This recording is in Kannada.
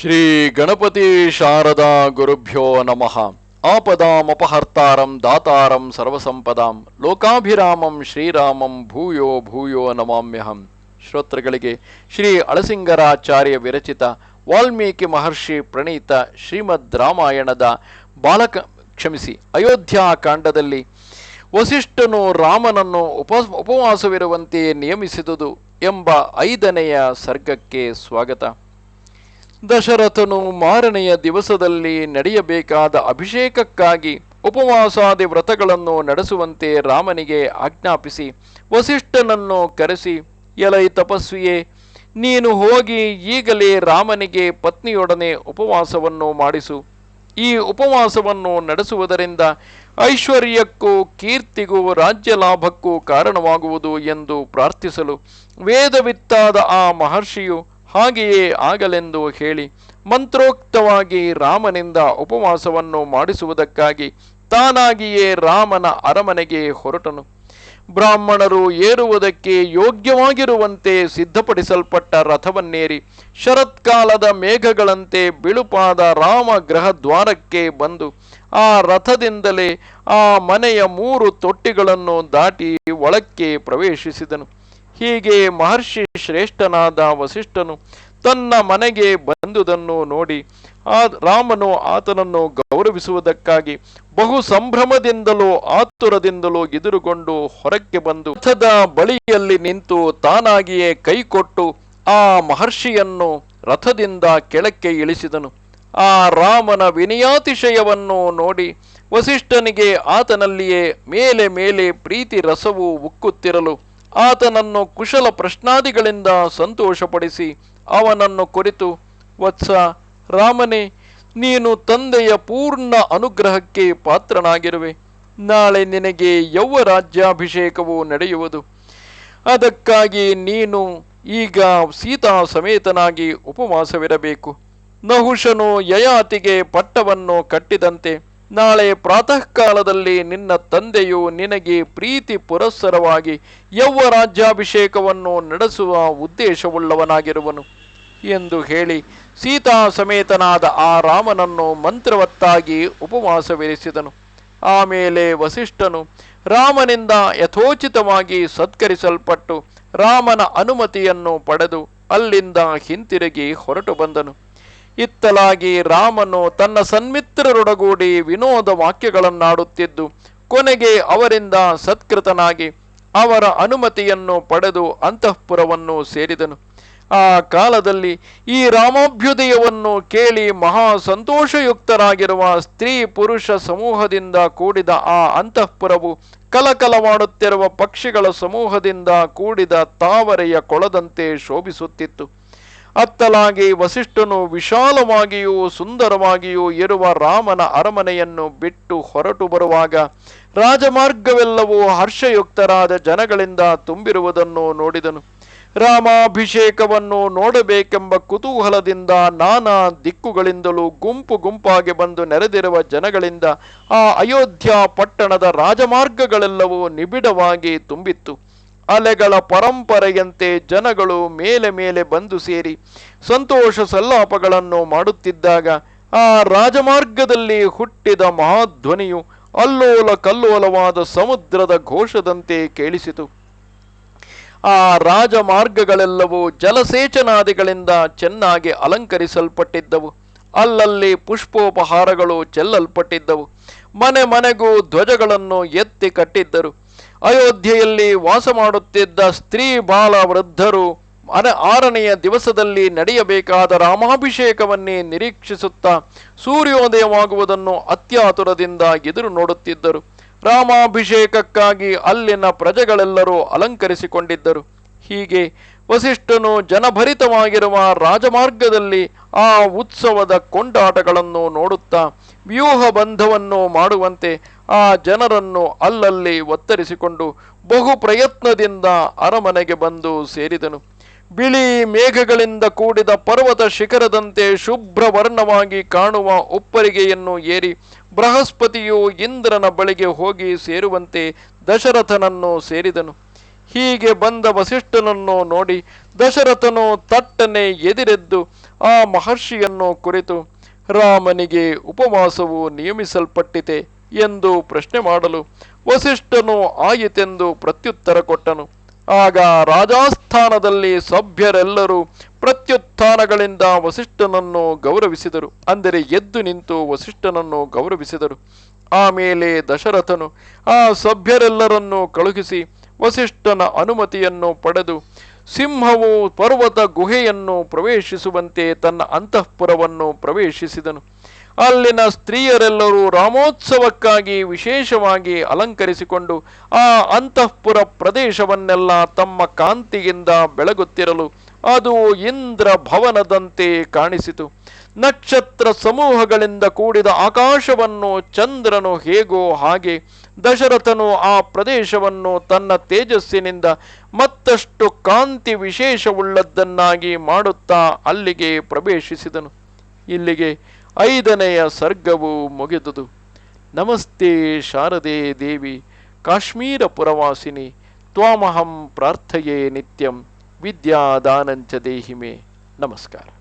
ಶ್ರೀ ಗಣಪತಿ ಶಾರದಾ ಗುರುಭ್ಯೋ ನಮಃ. ಆಪದಾಮಪಹರ್ತಾರಂ ದಾತಾರಂ ಸರ್ವಸಂಪದಾಂ. ಲೋಕಾಭಿರಾಮಂ ಶ್ರೀರಾಮಂ ಭೂಯೋ ಭೂಯೋ ನಮಾಮ್ಯಹಂ. ಶ್ರೋತೃಗಳಿಗೆ ಶ್ರೀ ಅಳಸಿಂಗರಾಚಾರ್ಯ ವಿರಚಿತ ವಾಲ್ಮೀಕಿ ಮಹರ್ಷಿ ಪ್ರಣೀತ ಶ್ರೀಮದ್ ರಾಮಾಯಣದ ಬಾಲಕ ಕ್ಷಮಿಸಿ, ಅಯೋಧ್ಯಾ ಕಾಂಡದಲ್ಲಿ ವಸಿಷ್ಠನು ರಾಮನನ್ನು ಉಪ ಉಪವಾಸವಿರುವಂತೆ ನಿಯಮಿಸಿದುದು ಎಂಬ ಐದನೆಯ ಸರ್ಗಕ್ಕೆ ಸ್ವಾಗತ. ದಶರಥನು ಮಾರನೆಯ ದಿವಸದಲ್ಲಿ ನಡೆಯಬೇಕಾದ ಅಭಿಷೇಕಕ್ಕಾಗಿ ಉಪವಾಸಾದಿ ವ್ರತಗಳನ್ನು ನಡೆಸುವಂತೆ ರಾಮನಿಗೆ ಆಜ್ಞಾಪಿಸಿ, ವಸಿಷ್ಠನನ್ನು ಕರೆಸಿ, ಎಲೈ ತಪಸ್ವಿಯೇ, ನೀನು ಹೋಗಿ ಈಗಲೇ ರಾಮನಿಗೆ ಪತ್ನಿಯೊಡನೆ ಉಪವಾಸವನ್ನು ಮಾಡಿಸು. ಈ ಉಪವಾಸವನ್ನು ನಡೆಸುವುದರಿಂದ ಐಶ್ವರ್ಯಕ್ಕೂ ಕೀರ್ತಿಗೂ ರಾಜ್ಯ ಲಾಭಕ್ಕೂ ಕಾರಣವಾಗುವುದು ಎಂದು ಪ್ರಾರ್ಥಿಸಲು. ವೇದವಿತ್ತಾದ ಆ ಮಹರ್ಷಿಯು ಹಾಗೆಯೇ ಆಗಲೆಂದು ಹೇಳಿ ಮಂತ್ರೋಕ್ತವಾಗಿ ರಾಮನಿಂದ ಉಪವಾಸವನ್ನು ಮಾಡಿಸುವುದಕ್ಕಾಗಿ ತಾನಾಗಿಯೇ ರಾಮನ ಅರಮನೆಗೆ ಹೊರಟನು. ಬ್ರಾಹ್ಮಣರು ಏರುವುದಕ್ಕೆ ಯೋಗ್ಯವಾಗಿರುವಂತೆ ಸಿದ್ಧಪಡಿಸಲ್ಪಟ್ಟ ರಥವನ್ನೇರಿ ಶರತ್ಕಾಲದ ಮೇಘಗಳಂತೆ ಬಿಳುಪಾದ ರಾಮ ಗ್ರಹದ್ವಾರಕ್ಕೆ ಬಂದು ಆ ರಥದಿಂದಲೇ ಆ ಮನೆಯ ಮೂರು ತೊಟ್ಟಿಗಳನ್ನು ದಾಟಿ ಒಳಕ್ಕೆ ಪ್ರವೇಶಿಸಿದನು. ಹೀಗೆ ಮಹರ್ಷಿ ಶ್ರೇಷ್ಠನಾದ ವಸಿಷ್ಠನು ತನ್ನ ಮನೆಗೆ ಬಂದುದನ್ನು ನೋಡಿ ಆ ರಾಮನು ಆತನನ್ನು ಗೌರವಿಸುವುದಕ್ಕಾಗಿ ಬಹು ಸಂಭ್ರಮದಿಂದಲೂ ಆತುರದಿಂದಲೂ ಎದುರುಗೊಂಡು ಹೊರಕ್ಕೆ ಬಂದು ರಥದ ಬಳಿಯಲ್ಲಿ ನಿಂತು ತಾನಾಗಿಯೇ ಕೈಕೊಟ್ಟು ಆ ಮಹರ್ಷಿಯನ್ನು ರಥದಿಂದ ಕೆಳಕ್ಕೆ ಇಳಿಸಿದನು. ಆ ರಾಮನ ವಿನಯಾತಿಶಯವನ್ನು ನೋಡಿ ವಸಿಷ್ಠನಿಗೆ ಆತನಲ್ಲಿಯೇ ಮೇಲೆ ಮೇಲೆ ಪ್ರೀತಿ ರಸವು ಉಕ್ಕುತ್ತಿರಲು ಆತನನ್ನು ಕುಶಲ ಪ್ರಶ್ನಾದಿಗಳಿಂದ ಸಂತೋಷಪಡಿಸಿ ಅವನನ್ನು ಕುರಿತು, ವತ್ಸ ರಾಮನೇ, ನೀನು ತಂದೆಯ ಪೂರ್ಣ ಅನುಗ್ರಹಕ್ಕೆ ಪಾತ್ರನಾಗಿರುವೆ. ನಾಳೆ ನಿನಗೆ ಯೌವ ರಾಜ್ಯಾಭಿಷೇಕವು ನಡೆಯುವುದು. ಅದಕ್ಕಾಗಿ ನೀನು ಈಗ ಸೀತಾ ಸಮೇತನಾಗಿ ಉಪವಾಸವಿರಬೇಕು. ನಹುಷನು ಯಯಾತಿಗೆ ಪಟ್ಟವನ್ನು ಕಟ್ಟಿದಂತೆ ನಾಳೆ ಪ್ರಾತಃ ಕಾಲದಲ್ಲಿ ನಿನ್ನ ತಂದೆಯು ನಿನಗೆ ಪ್ರೀತಿ ಪುರಸ್ಸರವಾಗಿ ಯೌವ ರಾಜ್ಯಾಭಿಷೇಕವನ್ನು ನಡೆಸುವ ಉದ್ದೇಶವುಳ್ಳವನಾಗಿರುವನು ಎಂದು ಹೇಳಿ ಸೀತಾ ಸಮೇತನಾದ ಆ ರಾಮನನ್ನು ಮಂತ್ರವತ್ತಾಗಿ ಉಪವಾಸವಿರಿಸಿದನು. ಆಮೇಲೆ ವಸಿಷ್ಠನು ರಾಮನಿಂದ ಯಥೋಚಿತವಾಗಿ ಸತ್ಕರಿಸಲ್ಪಟ್ಟು ರಾಮನ ಅನುಮತಿಯನ್ನು ಪಡೆದು ಅಲ್ಲಿಂದ ಹಿಂತಿರುಗಿ ಹೊರಟು ಬಂದನು. ಇತ್ತಲಾಗಿ ರಾಮನು ತನ್ನ ಸನ್ಮಿತ್ರರೊಡಗೂಡಿ ವಿನೋದ ವಾಕ್ಯಗಳನ್ನಾಡುತ್ತಿದ್ದು, ಕೊನೆಗೆ ಅವರಿಂದ ಸತ್ಕೃತನಾಗಿ ಅವರ ಅನುಮತಿಯನ್ನು ಪಡೆದು ಅಂತಃಪುರವನ್ನು ಸೇರಿದನು. ಆ ಕಾಲದಲ್ಲಿ ಈ ರಾಮಾಭ್ಯುದಯವನ್ನು ಕೇಳಿ ಮಹಾ ಸಂತೋಷಯುಕ್ತರಾಗಿರುವ ಸ್ತ್ರೀ ಪುರುಷ ಸಮೂಹದಿಂದ ಕೂಡಿದ ಆ ಅಂತಃಪುರವು ಕಲಕಲವಾಡುತ್ತಿರುವ ಪಕ್ಷಿಗಳ ಸಮೂಹದಿಂದ ಕೂಡಿದ ತಾವರೆಯ ಕೊಳದಂತೆ ಶೋಭಿಸುತ್ತಿತ್ತು. ಅತ್ತಲಾಗಿ ವಸಿಷ್ಠನು ವಿಶಾಲವಾಗಿಯೂ ಸುಂದರವಾಗಿಯೂ ಇರುವ ರಾಮನ ಅರಮನೆಯನ್ನು ಬಿಟ್ಟು ಹೊರಟು ಬರುವಾಗ ರಾಜಮಾರ್ಗವೆಲ್ಲವೂ ಹರ್ಷಯುಕ್ತರಾದ ಜನಗಳಿಂದ ತುಂಬಿರುವುದನ್ನು ನೋಡಿದನು. ರಾಮಾಭಿಷೇಕವನ್ನು ನೋಡಬೇಕೆಂಬ ಕುತೂಹಲದಿಂದ ನಾನಾ ದಿಕ್ಕುಗಳಿಂದಲೂ ಗುಂಪು ಗುಂಪಾಗಿ ಬಂದು ನೆರೆದಿರುವ ಜನಗಳಿಂದ ಆ ಅಯೋಧ್ಯ ಪಟ್ಟಣದ ರಾಜಮಾರ್ಗಗಳೆಲ್ಲವೂ ನಿಬಿಡವಾಗಿ ತುಂಬಿತ್ತು. ಅಲೆಗಳ ಪರಂಪರೆಯಂತೆ ಜನಗಳು ಮೇಲೆ ಮೇಲೆ ಬಂದು ಸೇರಿ ಸಂತೋಷ ಸಲ್ಲಾಪಗಳನ್ನು ಮಾಡುತ್ತಿದ್ದಾಗ ಆ ರಾಜಮಾರ್ಗದಲ್ಲಿ ಹುಟ್ಟಿದ ಮಹಾಧ್ವನಿಯು ಅಲ್ಲೋಲ ಕಲ್ಲೋಲವಾದ ಸಮುದ್ರದ ಘೋಷದಂತೆ ಕೇಳಿಸಿತು. ಆ ರಾಜಮಾರ್ಗಗಳೆಲ್ಲವೂ ಜಲಸೇಚನಾದಿಗಳಿಂದ ಚೆನ್ನಾಗಿ ಅಲಂಕರಿಸಲ್ಪಟ್ಟಿದ್ದವು. ಅಲ್ಲಲ್ಲಿ ಪುಷ್ಪೋಪಹಾರಗಳು ಚೆಲ್ಲಲ್ಪಟ್ಟಿದ್ದವು. ಮನೆ ಮನೆಗೂ ಧ್ವಜಗಳನ್ನು ಎತ್ತಿ ಕಟ್ಟಿದ್ದರು. ಅಯೋಧ್ಯೆಯಲ್ಲಿ ವಾಸ ಮಾಡುತ್ತಿದ್ದ ಸ್ತ್ರೀ ಬಾಲ ವೃದ್ಧರು ಅನ ಆರನೆಯ ದಿವಸದಲ್ಲಿ ನಡೆಯಬೇಕಾದ ರಾಮಾಭಿಷೇಕವನ್ನೇ ನಿರೀಕ್ಷಿಸುತ್ತಾ ಸೂರ್ಯೋದಯವಾಗುವುದನ್ನು ಅತ್ಯಾತುರದಿಂದ ಎದುರು ನೋಡುತ್ತಿದ್ದರು. ರಾಮಾಭಿಷೇಕಕ್ಕಾಗಿ ಅಲ್ಲಿನ ಪ್ರಜೆಗಳೆಲ್ಲರೂ ಅಲಂಕರಿಸಿಕೊಂಡಿದ್ದರು. ಹೀಗೆ ವಸಿಷ್ಠನು ಜನಭರಿತವಾಗಿರುವ ರಾಜಮಾರ್ಗದಲ್ಲಿ ಆ ಉತ್ಸವದ ಕೊಂಡಾಟಗಳನ್ನು ನೋಡುತ್ತಾ ವ್ಯೂಹ ಬಂಧವನ್ನು ಮಾಡುವಂತೆ ಆ ಜನರನ್ನು ಅಲ್ಲಲ್ಲಿ ಒತ್ತರಿಸಿಕೊಂಡು ಬಹು ಪ್ರಯತ್ನದಿಂದ ಅರಮನೆಗೆ ಬಂದು ಸೇರಿದನು. ಬಿಳಿ ಮೇಘಗಳಿಂದ ಕೂಡಿದ ಪರ್ವತ ಶಿಖರದಂತೆ ಶುಭ್ರ ವರ್ಣವಾಗಿ ಕಾಣುವ ಉಪ್ಪರಿಗೆಯನ್ನು ಏರಿ ಬೃಹಸ್ಪತಿಯು ಇಂದ್ರನ ಬಳಿಗೆ ಹೋಗಿ ಸೇರುವಂತೆ ದಶರಥನನ್ನು ಸೇರಿದನು. ಹೀಗೆ ಬಂದ ವಸಿಷ್ಠನನ್ನು ನೋಡಿ ದಶರಥನು ತಟ್ಟನೆ ಎದಿರೆದ್ದು ಆ ಮಹರ್ಷಿಯನ್ನು ಕುರಿತು, ರಾಮನಿಗೆ ಉಪವಾಸವು ನಿಯಮಿಸಲ್ಪಟ್ಟಿತೆ ಎಂದು ಪ್ರಶ್ನೆ ಮಾಡಲು ವಸಿಷ್ಠನು ಆಯಿತೆಂದು ಪ್ರತ್ಯುತ್ತರ ಕೊಟ್ಟನು. ಆಗ ರಾಜಾಸ್ಥಾನದಲ್ಲಿ ಸಭ್ಯರೆಲ್ಲರೂ ಪ್ರತ್ಯುತ್ಥಾನಗಳಿಂದ ವಸಿಷ್ಠನನ್ನು ಗೌರವಿಸಿದರು. ಅಂದರೆ ಎದ್ದು ನಿಂತು ವಸಿಷ್ಠನನ್ನು ಗೌರವಿಸಿದರು. ಆಮೇಲೆ ದಶರಥನು ಆ ಸಭ್ಯರೆಲ್ಲರನ್ನು ಕಳುಹಿಸಿ ವಸಿಷ್ಠನ ಅನುಮತಿಯನ್ನು ಪಡೆದು ಸಿಂಹವು ಪರ್ವತ ಗುಹೆಯನ್ನು ಪ್ರವೇಶಿಸುವಂತೆ ತನ್ನ ಅಂತಃಪುರವನ್ನು ಪ್ರವೇಶಿಸಿದನು. ಅಲ್ಲಿನ ಸ್ತ್ರೀಯರೆಲ್ಲರೂ ರಾಮೋತ್ಸವಕ್ಕಾಗಿ ವಿಶೇಷವಾಗಿ ಅಲಂಕರಿಸಿಕೊಂಡು ಆ ಅಂತಃಪುರ ಪ್ರದೇಶವನ್ನೆಲ್ಲ ತಮ್ಮ ಕಾಂತಿಯಿಂದ ಬೆಳಗುತ್ತಿರಲು ಅದು ಇಂದ್ರ ಭವನದಂತೆ ಕಾಣಿಸಿತು. ನಕ್ಷತ್ರ ಸಮೂಹಗಳಿಂದ ಕೂಡಿದ ಆಕಾಶವನ್ನು ಚಂದ್ರನು ಹೇಗೋ ಹಾಗೆ ದಶರಥನು ಆ ಪ್ರದೇಶವನ್ನು ತನ್ನ ತೇಜಸ್ಸಿನಿಂದ ಮತ್ತಷ್ಟು ಕಾಂತಿ ವಿಶೇಷವುಳ್ಳದ್ದನ್ನಾಗಿ ಮಾಡುತ್ತಾ ಅಲ್ಲಿಗೆ ಪ್ರವೇಶಿಸಿದನು. ಇಲ್ಲಿಗೆ ಐದನೆಯ ಸರ್ಗವು ಮುಗಿದುದು. ನಮಸ್ತೆ ಶಾರದೆ ದೇವಿ ಕಾಶ್ಮೀರ ಪುರವಾಸಿನಿ ತ್ವಾಮಹಂ ಪ್ರಾರ್ಥಯೇ ನಿತ್ಯಂ ವಿದ್ಯಾದಾನಂಚ ದೇಹಿಮೆ. ನಮಸ್ಕಾರ.